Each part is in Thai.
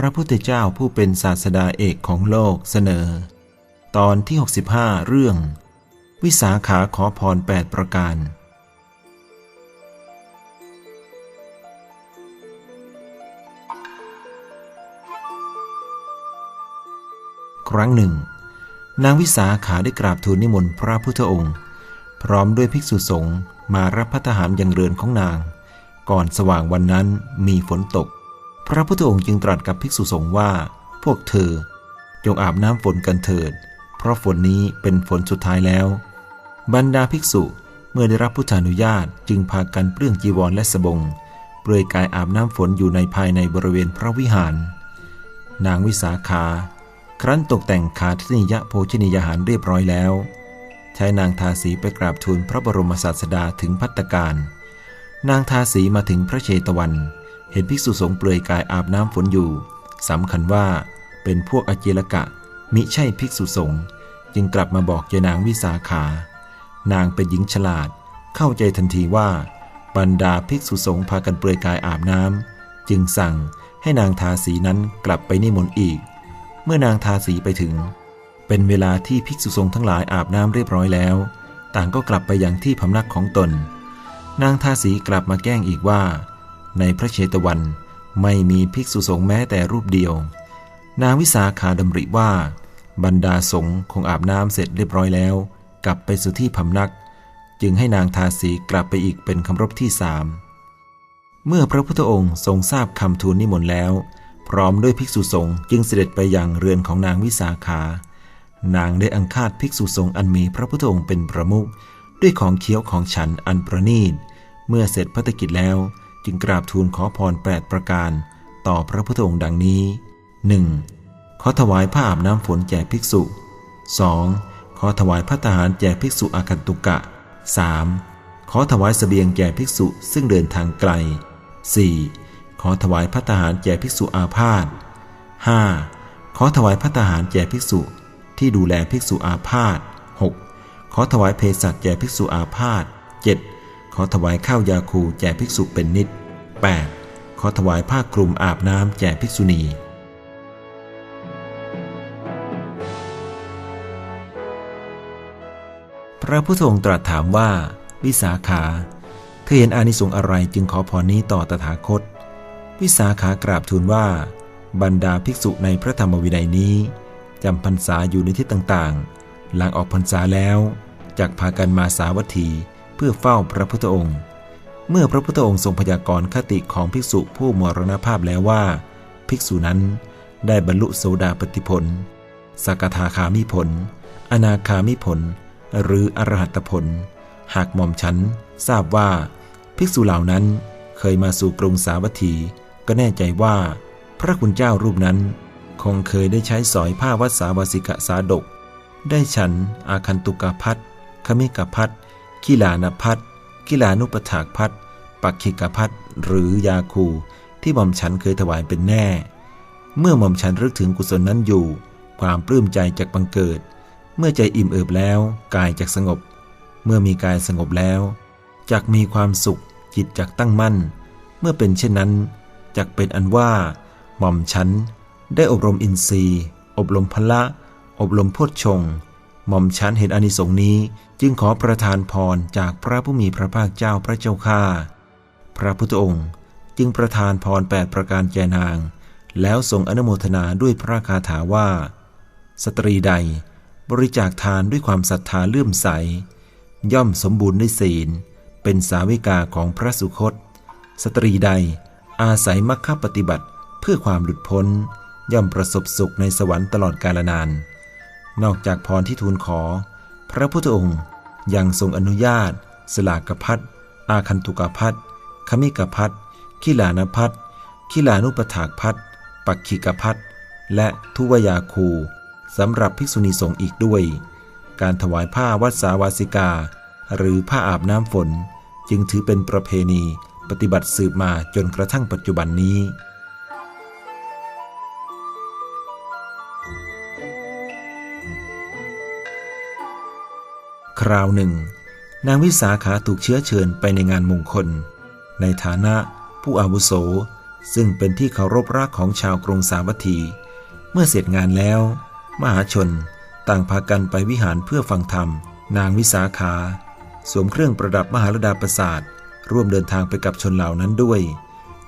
พระพุทธเจ้าผู้เป็นศาสดาเอกของโลกเสนอ ตอนที่ 65 เรื่อง วิสาขาขอพร 8 ประการ ครั้งหนึ่ง นางวิสาขาได้กราบทูลนิมนต์พระพุทธองค์ พร้อมด้วยภิกษุสงฆ์มารับพัฒหารยังเรือนของนาง ก่อนสว่างวันนั้นมีฝนตก พระพุทธองค์จึงตรัสกับภิกษุสงฆ์ว่า พวกเธอ จงอาบน้ำฝนกันเถิด เพราะฝนนี้เป็นฝนสุดท้ายแล้ว บรรดาภิกษุเมื่อได้รับพุทธานุญาตจึงพากันเปลื้องจีวรและสบง เปลือยกายอาบน้ำฝนอยู่ในภายในบริเวณพระวิหาร นางวิสาขา ครั้นตกแต่งขาทินิยะโภชนิยาหารเรียบร้อยแล้ว ใช้นางทาสีไปกราบทูลพระบรมศาสดาถึงพัตตการ นางทาสีมาถึงพระเชตวัน ห็นภิกษุสงฆ์เปลือยกายอาบน้ำฝนอยู่สำคัญว่าเป็นพวกอเจลกะ มิใช่ภิกษุสงฆ์จึงกลับมาบอกเจานางวิสาขา นางเป็นหญิงฉลาด เข้าใจทันทีว่าบรรดาภิกษุสงฆ์พากันเปลือยกายอาบน้ำจึงสั่งให้นางทาสีนั้นกลับไปนิมนต์อีก เมื่อนางทาสีไปถึง เป็นเวลาที่ภิกษุสงฆ์ทั้งหลายอาบน้ำเรียบร้อยแล้ว ต่างก็กลับไปยังที่พำนักของตน นางทาสีกลับมาแกล้งอีกว่า ในพระเชตวันไม่มีภิกษุสงฆ์แม้แต่รูปเดียว นางวิสาขาดำริว่า บรรดาสงฆ์คงอาบน้ำเสร็จเรียบร้อยแล้ว กลับไปสู่ที่พำนัก จึงให้นางทาสีกลับไปอีกเป็นคำรบที่สามเมื่อพระพุทธองค์ทรงทราบคำทูลนิมนต์แล้ว พร้อมด้วยภิกษุสงฆ์จึงเสด็จไปยังเรือนของนางวิสาขา นางได้อังคาดภิกษุสงฆ์อันมีพระพุทธองค์เป็นประมุขด้วยของเคี้ยวของฉันอันประณีต เมื่อเสร็จพัฒกิจแล้ว จึงกราบทูลขอพรแปดประการ ต่อพระพุทธองค์ดังนี้ 1. ขอถวายผ้าอาบน้ำฝนแก่ภิกษุ 2. ขอถวายพระทหารแก่ภิกษุอาคันตุกะ 3. ขอถวายสเสบียงแก่ภิกษุซึ่งเดินทางไกล 4. ขอถวายพระทหารแก่ภิกษุอาพาธ 5. ขอถวายพระทหารแก่ภิกษุที่ดูแลภิกษุอาพาธ 6. ขอถวายเภสัชแก่ภิกษุอาพาธ 7. ขอถวายข้าวยาคูแก่ภิกษุเป็นนิด 8. ขอถวายผ้าคลุมอาบน้ำแก่ภิกษุณี พระพุทธองค์ตรัสถามว่า วิสาขา เธอเห็นอานิสงส์อะไรจึงขอพรนี้ต่อตถาคต วิสาขากราบทูลว่า บรรดาภิกษุในพระธรรมวินัยนี้จำพรรษาอยู่ในทิศต่างๆ หลังออกพรรษาแล้วจักพากันมาสาวัตถี เพื่อเฝ้าพระพุทธองค์ เมื่อพระพุทธองค์ทรงพยากรณ์คติของภิกษุผู้มรณภาพแล้วว่า ภิกษุนั้นได้บรรลุโสดาปติผลสกทาคามิผล อนาคามิผล หรืออรหัตผล หากหม่อมฉันทราบว่า ภิกษุเหล่านั้นเคยมาสู่กรุงสาวัตถี ก็แน่ใจว่า พระคุณเจ้ารูปนั้น คงเคยได้ใช้สอยผ้าวัดสาวสิกะสาดก ได้ฉันอาคันตุกาพัทขมิกาพัท กิลานพัทกิลานุปถากพัทปักขิกพัทหรือยาคู ที่หม่อมฉันเคยถวายเป็นแน่ เมื่อหม่อมฉันรึกถึงกุศลนั้นอยู่ ความปลื้มใจจากบังเกิด เมื่อใจอิ่มเอิบแล้ว กายจากสงบ เมื่อมีกายสงบแล้วจักมีความสุขจิตจักตั้งมั่น เมื่อเป็นเช่นนั้นจักเป็นอันว่า หม่อมฉันได้อบรมอินทรีย์ อบรมพละ อบรมโพชฌงค์ หม่อมฉันเห็นอนิสงส์นี้จึงขอประทานพรจากพระผู้มีพระภาคเจ้าพระเจ้าข้าพระพุทธองค์จึงประทานพรแปดประการแก่นาง แล้วทรงอนุโมทนาด้วยพระคาถาว่า สตรีใดบริจาคทานด้วยความศรัทธาเลื่อมใส ย่อมสมบูรณ์ด้วยศีล เป็นสาวิกาของพระสุคต สตรีใดอาศัยมรรคปฏิบัติเพื่อความหลุดพ้น ย่อมประสบสุขในสวรรค์ตลอดกาลนานน นอกจากพรที่ทูลขอ พระพุทธองค์ยังทรงอนุญาต สลากพัดอาคันตุกพัดขมิกพัดขิลานพัดขิลานุปถากพัดปักขิกพัดและทุวยาคูสำหรับภิกษุณีสงฆ์อีกด้วย การถวายผ้าวัดสาวาสิกา หรือผ้าอาบน้ำฝน จึงถือเป็นประเพณีปฏิบัติสืบมาจนกระทั่งปัจจุบันนี้ ราวหนึ่ง นางวิสาขาถูกเชื้อเชิญไปในงานมงคล ในฐานะผู้อาวุโส ซึ่งเป็นที่เคารพรักของชาวกรุงสาวัตถี เมื่อเสร็จงานแล้ว มหาชนต่างพากันไปวิหารเพื่อฟังธรรม นางวิสาขา สวมเครื่องประดับมหาลดาประสาทร่วมเดินทางไปกับชนเหล่านั้นด้วย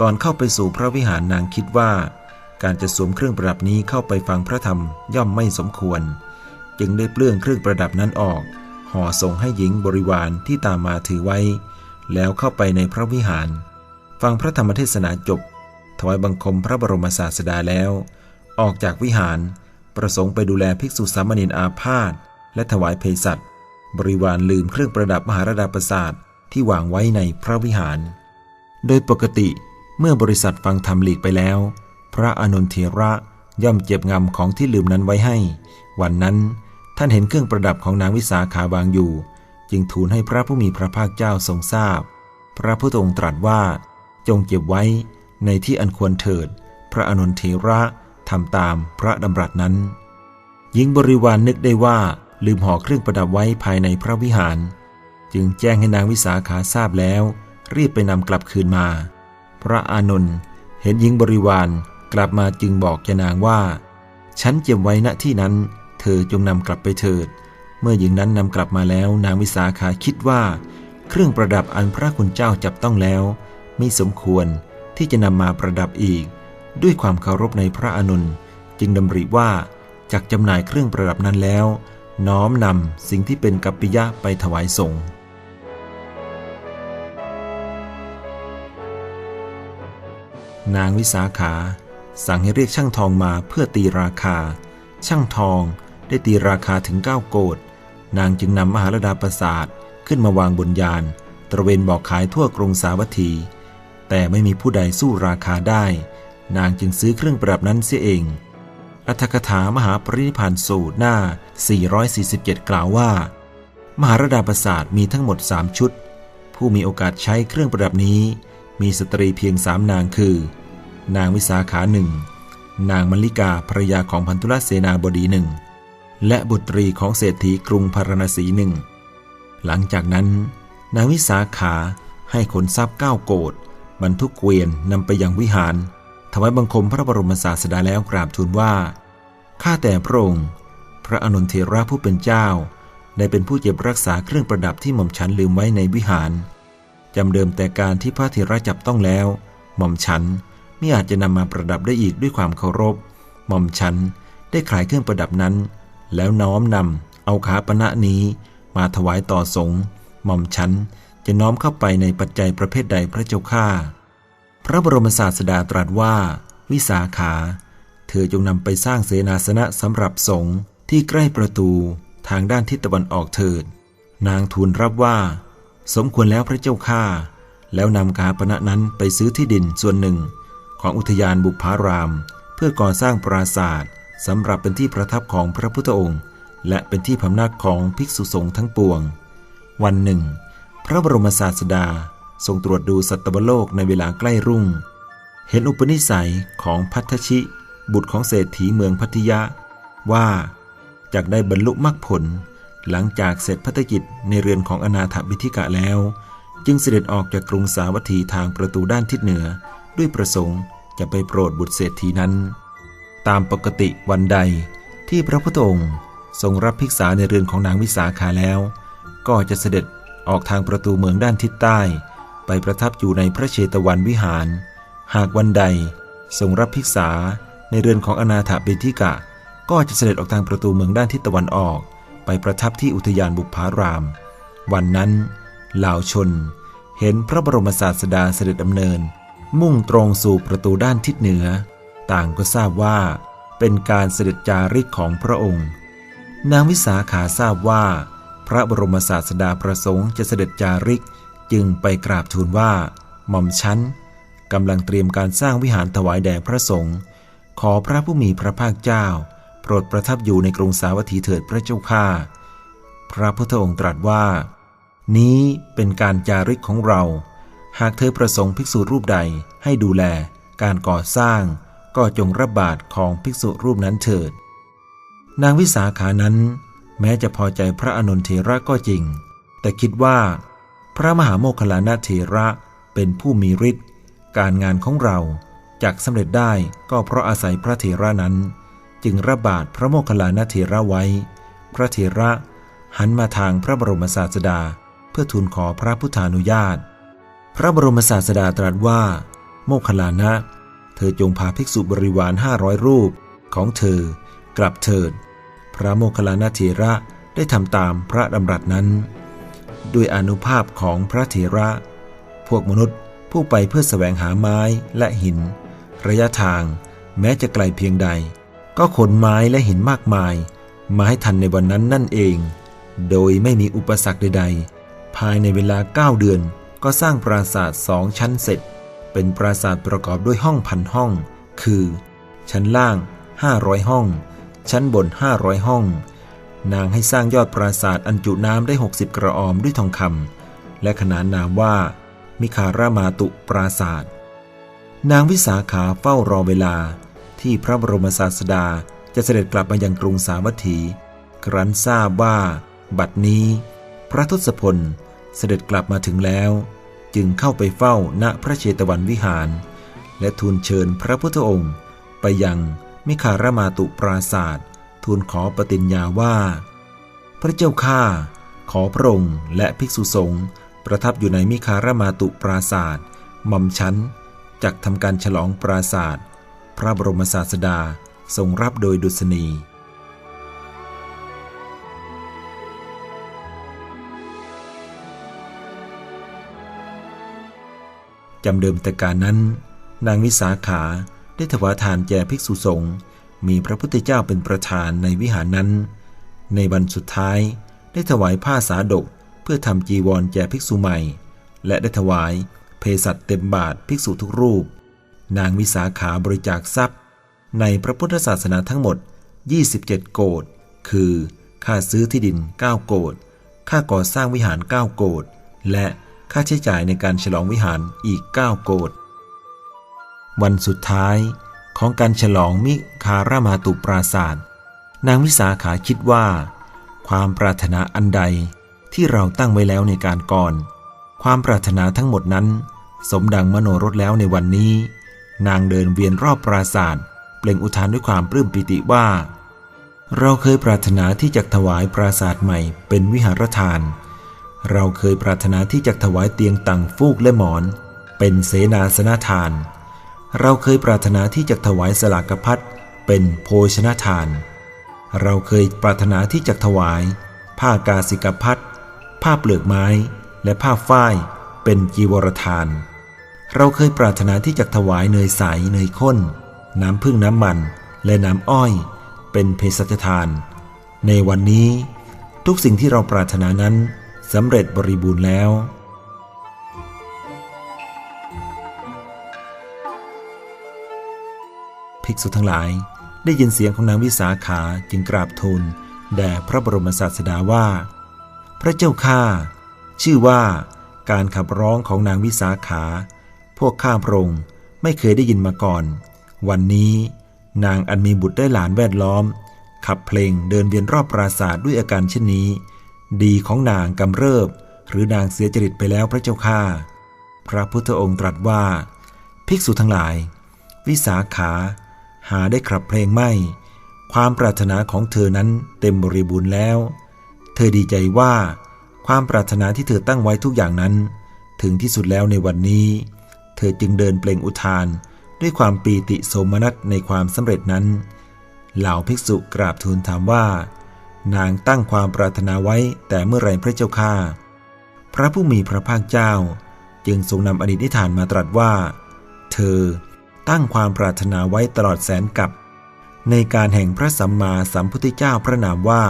ก่อนเข้าไปสู่พระวิหารนางคิดว่า การจะสวมเครื่องประดับนี้เข้าไปฟังพระธรรมย่อมไม่สมควร จึงได้เปลื้องเครื่องประดับนั้นออก ห่อส่งให้หญิงบริวารที่ตามมาถือไว้ แล้วเข้าไปในพระวิหาร ฟังพระธรรมเทศนาจบ ถวายบังคมพระบรมศาสดาแล้ว ออกจากวิหาร ประสงค์ไปดูแลภิกษุสามเณรอาพาธและถวายเภสัชบริวารลืมเครื่องประดับมหาราดาประสาทที่วางไว้ในพระวิหาร โดยปกติเมื่อบริษัทฟังธรรมหลีกไปแล้ว พระอนุนเทระย่อมเจ็บงำของที่ลืมนั้นไว้ให้ วันนั้น ท่านเห็นเครื่องประดับของนางวิสาขาวางอยู่ จึงทูลให้พระผู้มีพระภาคเจ้าทรงทราบพระพุทธองค์ตรัสว่า จงเก็บไว้ในที่อันควรเถิด พระอนุนเทระทำตามพระดำรัสนั้น หญิงบริวารนนึกได้ว่าลืมห่อเครื่องประดับไว้ภายในพระวิหาร จึงแจ้งให้นางวิสาขาทราบแล้ว รีบไปนำกลับคืนมา พระอานนท์เห็นหญิงบริวารกลับมาจึงบอกแกนางว่า ฉันเก็บไว้ณที่นั้น เธอจงนำกลับไปเถิด เมื่อหญิงนั้นนำกลับมาแล้วนางวิสาขาคิดว่า เครื่องประดับอันพระคุณเจ้าจับต้องแล้วไม่สมควรที่จะนำมาประดับอีก ด้วยความเคารพในพระอนุนจึงดำริว่าจากจำหน่ายเครื่องประดับนั้นแล้ว น้อมนำสิ่งที่เป็นกัปปิยะไปถวายสงฆ์นางวิสาขา สั่งให้เรียกช่างทองมาเพื่อตีราคา ช่างทอง ได้ตีราคาถึงเก้าโกดนางจึงนำมหาลดาประสาทขึ้นมาวางบนยาน ตระเวนบอกขายทั่วกรุงสาวัตถี แต่ไม่มีผู้ใดสู้ราคาได้ นางจึงซื้อเครื่องประดับนั้นเสียเอง อัธกถามหาปรินิพานสูตรหน้า 447 กล่าวว่า มหาลดาประสาทมีทั้งหมดสามชุด ผู้มีโอกาสใช้เครื่องประดับนี้ มีสตรีเพียงสามนางคือ นางวิสาขาหนึ่งนางมลลิกาภรยาของพันธุลเสนาบดีหนึ่ง และบุตรีของเศรษฐีกรุงพาราณสีหนึ่ง หลังจากนั้น นางวิสาขาให้ขนทรัพย์เก้าโกดบรรทุกเกวียนนำไปยังวิหารถวายบังคมพระบรมศาสดาแล้วกราบทูลว่า ข้าแต่พระองค์ พระอนุนเทระผู้เป็นเจ้า ได้เป็นผู้เก็บรักษาเครื่องประดับที่หม่อมฉันลืมไว้ในวิหาร จำเดิมแต่การที่พระเทระจับต้องแล้ว หม่อมฉันไม่อาจจะนำมาประดับได้อีกด้วยความเคารพ หม่อมฉันได้ขายเครื่องประดับนั้น แล้วน้อมนำเอาขาปณะนี้มาถวายต่อสงฆ์หม่อมฉันจะน้อมเข้าไปในปัจจัยประเภทใดพระเจ้าข้าพระบรมศาสดาตรัสว่า วิสาขา เธอจงนำไปสร้างเสนาสนะสำหรับสงฆ์ที่ใกล้ประตูทางด้านทิศตะวันออกเถิด นางทูลรับว่า สมควรแล้วพระเจ้าข้าแล้วนำกาปณะนั้นไปซื้อที่ดินส่วนหนึ่ง ของอุทยานบุพาราม เพื่อก่อสร้างปราสาท สำหรับเป็นที่ประทับของพระพุทธองค์ และเป็นที่พำนักของภิกษุสงฆ์ทั้งปวง วันหนึ่ง พระบรมศาสดาทรงตรวจดูสัตวโลกในเวลาใกล้รุ่ง เห็นอุปนิสัยของพัทธชิ บุตรของเศรษฐีเมืองพัทยะ ว่าจากได้บรรลุมรรคผล หลังจากเสร็จพัฒกิจในเรือนของอนาถบิธิกะแล้ว จึงเสด็จออกจากกรุงสาวัตถีทางประตูด้านทิศเหนือ ด้วยประสงค์จะไปโปรดบุตรเศรษฐีนั้น ตามปกติวันใดที่พระพุทธองค์ทรงรับภิกษาในเรือนของนางวิสาขาแล้ว ก็จะเสด็จออกทางประตูเมืองด้านทิศใต้ ไปประทับอยู่ในพระเชตวันวิหาร หากวันใดทรงรับภิกษาในเรือนของอนาถเบธิกะ ก็จะเสด็จออกทางประตูเมืองด้านทิศตะวันออก ไปประทับที่อุทยานบุพาราม วันนั้นเหล่าชน เห็นพระบรมศาสดาเสด็จดำเนิน มุ่งตรงสู่ประตูด้านทิศเหนือ ต่างก็ทราบว่า เป็นการเสด็จจาริกของพระองค์ นางวิสาขาทราบว่า พระบรมศาสดาประสงค์จะเสด็จจาริกจึงไปกราบทูลว่า หม่อมชั้นกำลังเตรียมการสร้างวิหารถวายแด่พระสงฆ์ขอพระผู้มีพระภาคเจ้า โปรดประทับอยู่ในกรุงสาวัตถีเถิดพระเจ้าข้าพระพุทธองค์ตรัสว่า นี้เป็นการจาริกของเรา หากเธอประสงค์ภิกษุรูปใดให้ดูแล การก่อสร้าง ก็จงรับบาตรของภิกษุรูปนั้นเถิด นางวิสาขานั้น แม้จะพอใจพระอนุนเทระก็จริง แต่คิดว่า พระมหาโมคคลานะเทระเป็นผู้มีฤทธิ์การงานของเราจากสำเร็จได้ก็เพราะอาศัยพระเถระนั้น จึงระบาดพระโมคคลานะเถระไว้ พระเถระหันมาทางพระบรมศาสดา เพื่อทูลขอพระพุทธานุญาต พระบรมศาสดาตรัสว่า โมคคลานะ ธอจงพาภิกษุบริวารห้าร้อยรูปของเธอกลับเถิด พระโมคคัลลานะเถระได้ทำตามพระดำรัสนั้น ด้วยอนุภาพของพระเถระ พวกมนุษย์ผู้ไปเพื่อแสวงหาไม้และหิน ระยะทางแม้จะไกลเพียงใด ก็ขนไม้และหินมากมาย มาให้ทันในวันนั้นนั่นเอง โดยไม่มีอุปสรรคใด ๆ ภายในเวลาเก้าเดือนก็สร้างปราสาทสองชั้นเสร็จ เป็นปราสาทประกอบด้วยห้องพันห้อง คือ ชั้นล่าง 500 ห้อง ชั้นบน 500 ห้อง นางให้สร้างยอดปราสาทอันจุน้ำได้ 60 กระออมด้วยทองคำและขนานนามว่า มิคารามาตุปราศาสตร์นางวิสาขาเฝ้ารอเวลา ที่พระบรมศาสดาจะเสด็จกลับมายังกรุงสาวัตถี ครั้นทราบว่า บัดนี้ พระทศพลเสด็จกลับมาถึงแล้ว จึงเข้าไปเฝ้าณพระเชตวันวิหาร และทูลเชิญพระพุทธองค์ ไปยังมิคารมาตุปราศาสตร์ทูลขอปฏิญญาว่า พระเจ้าข้าขอพระองค์และภิกษุสงฆ์ประทับอยู่ในมิคารมาตุปราศาสตร์หม่อมชั้นจักทำการฉลองปราศาสตร์พระบรมศาสดาทรงรับโดยดุษณี จำเดิมแต่การนั้น นางวิสาขาได้ถวายทานแก่ภิกษุสงฆ์มีพระพุทธเจ้าเป็นประธานในวิหารนั้น ในวันสุดท้ายได้ถวายผ้าสาดกเพื่อทำจีวรแก่ภิกษุใหม่ และได้ถวายเภสัชเต็มบาทภิกษุทุกรูป นางวิสาขาบริจาคทรัพย์ ในพระพุทธศาสนาทั้งหมด 27 โกดคือค่าซื้อที่ดิน 9 โกดค่าก่อสร้างวิหาร 9 โกดและ ค่าใช้จ่ายในการฉลองวิหารอีก 9 โกดวันสุดท้ายของการฉลองมิคารามาตุปราศาสตร์นางวิสาขาคิดว่า ความปรารถนาอันใดที่เราตั้งไว้แล้วในการก่อน ความปรารถนาทั้งหมดนั้น สมดังมโนรถแล้วในวันนี้ นางเดินเวียนรอบปราศาสตร์เปล่งอุทานด้วยความปลื้มปิติว่า เราเคยปรารถนาที่จะถวายปราศาสตร์ใหม่เป็นวิหารทาน เราเคยปรารถนาที่จะถวายเตียงตังฟูกและหมอน เป็นเสนาสนะทาน เราเคยปรารถนาที่จะถวายสลากพัดเป็นโภชนะทาน เราเคยปรารถนาที่จะถวาย ผ้ากาสิกพัดผ้าเปลือกไม้ และผ้าฝ้ายเป็นจีวรทาน เราเคยปรารถนาที่จะถวายเนยใสเนยข้น น้ำพึ่งน้ำมัน และน้ำอ้อย เป็นเภสัชทาน ในวันนี้ทุกสิ่งที่เราปรารถนานั้น สำเร็จบริบูรณ์แล้ว ภิกษุทั้งหลายได้ยินเสียงของนางวิสาขาจึงกราบทูลแด่พระบรมศาสดาว่า พระเจ้าข้าชื่อว่าการขับร้องของนางวิสาขา พวกข้าพระองค์ไม่เคยได้ยินมาก่อน วันนี้นางอันมีบุตรได้หลานแวดล้อม ขับเพลงเดินเวียนรอบปราสาทด้วยอาการเช่นนี้ ดีของนางกำเริบ หรือนางเสียจริตไปแล้วพระเจ้าข้าพระพุทธองค์ตรัสว่า ภิกษุทั้งหลาย วิสาขา หาได้ขับเพลงไม่ ความปรารถนาของเธอนั้นเต็มบริบูรณ์แล้ว เธอดีใจว่า ความปรารถนาที่เธอตั้งไว้ทุกอย่างนั้น ถึงที่สุดแล้วในวันนี้ เธอจึงเดินเปล่งอุทานด้วยความปีติโสมนัสในความสำเร็จนั้น เหล่าภิกษุกราบทูลถามว่า นางตั้งความปรารถนาไว้แต่เมื่อไรพระเจ้าข้าพระผู้มีพระภาคเจ้า จึงทรงนำอดีตนิทานมาตรัสว่า เธอตั้งความปรารถนาไว้ตลอดแสนกับ ในการแห่งพระสัมมาสัมพุทธเจ้าพระนามว่า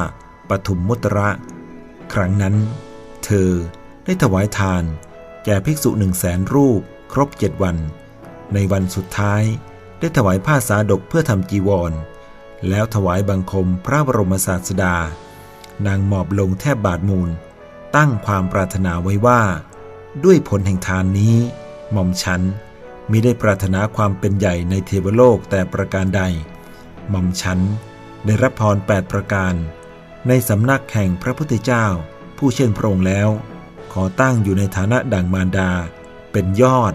ปฐุมมุตระ ครั้งนั้น เธอได้ถวายทาน แก่ภิกษุหนึ่งแสนรูป ครบเจ็ดวัน ในวันสุดท้ายได้ถวายผ้าสาดกเพื่อทำจีวร แล้วถวายบังคมพระบรมศาสดา นางหมอบลงแทบบาทมูล ตั้งความปรารถนาไว้ว่า ด้วยผลแห่งทานนี้ หม่อมฉันมิได้ปรารถนาความเป็นใหญ่ในเทวโลกแต่ประการใด หม่อมฉันได้รับพรแปดประการ ในสำนักแห่งพระพุทธเจ้า ผู้เช่นพระองค์แล้ว ขอตั้งอยู่ในฐานะดังมารดา เป็นยอด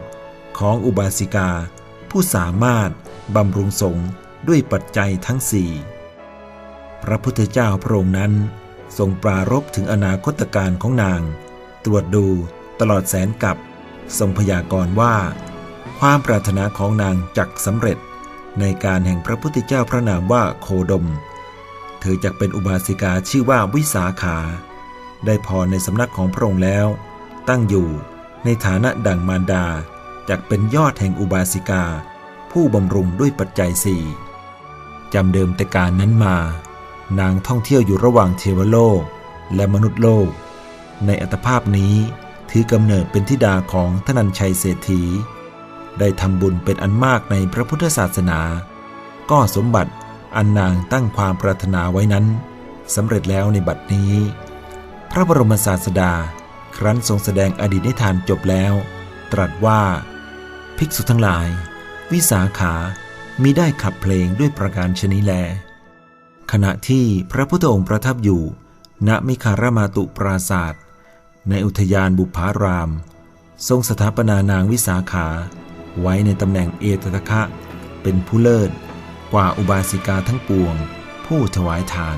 ของอุบาสิกา ผู้ผู้สามารถบำรุงสงฆ์ ด้วยปัจจัยทั้งสี่พระพุทธเจ้าพระองค์นั้น ทรงปรารบถึงอนาคตการของนาง ตรวจดูตลอดแสนกับทรงพยากรณ์ว่า ความปรารถนาของนางจักสำเร็จในการแห่งพระพุทธเจ้าพระนามว่าโคดม เธอจักเป็นอุบาสิกาชื่อว่าวิสาขา ได้พรในสำนักของพระองค์แล้ว ตั้งอยู่ในฐานะดังมารดาจักเป็นยอดแห่งอุบาสิกา ผู้บำรุงด้วยปัจจัยสี่ จำเดิมแต่การนั้นมา นางท่องเที่ยวอยู่ระหว่างเทวโลกและมนุษย์โลก ในอัตภาพนี้ถือกำเนิดเป็นธิดาของทนันชัยเศรษฐี ได้ทำบุญเป็นอันมากในพระพุทธศาสนา ก็สมบัติอันนางตั้งความปรารถนาไว้นั้นสำเร็จแล้วในบัดนี้ พระบรมศาสดาครั้นทรงแสดงอดีตนิทานจบแล้ว ตรัสว่า ภิกษุทั้งหลาย วิสาขา มิได้ขับเพลงด้วยประการชนิแล ขณะที่พระพุทธองค์ประทับอยู่ ณมิคารมาตุปราศาสตร์ในอุทยานบุพาราม ทรงสถาปนานางวิสาขา ไว้ในตำแหน่งเอตตะคะ เป็นผู้เลิศ กว่าอุบาสิกาทั้งปวง ผู้ถวายทาน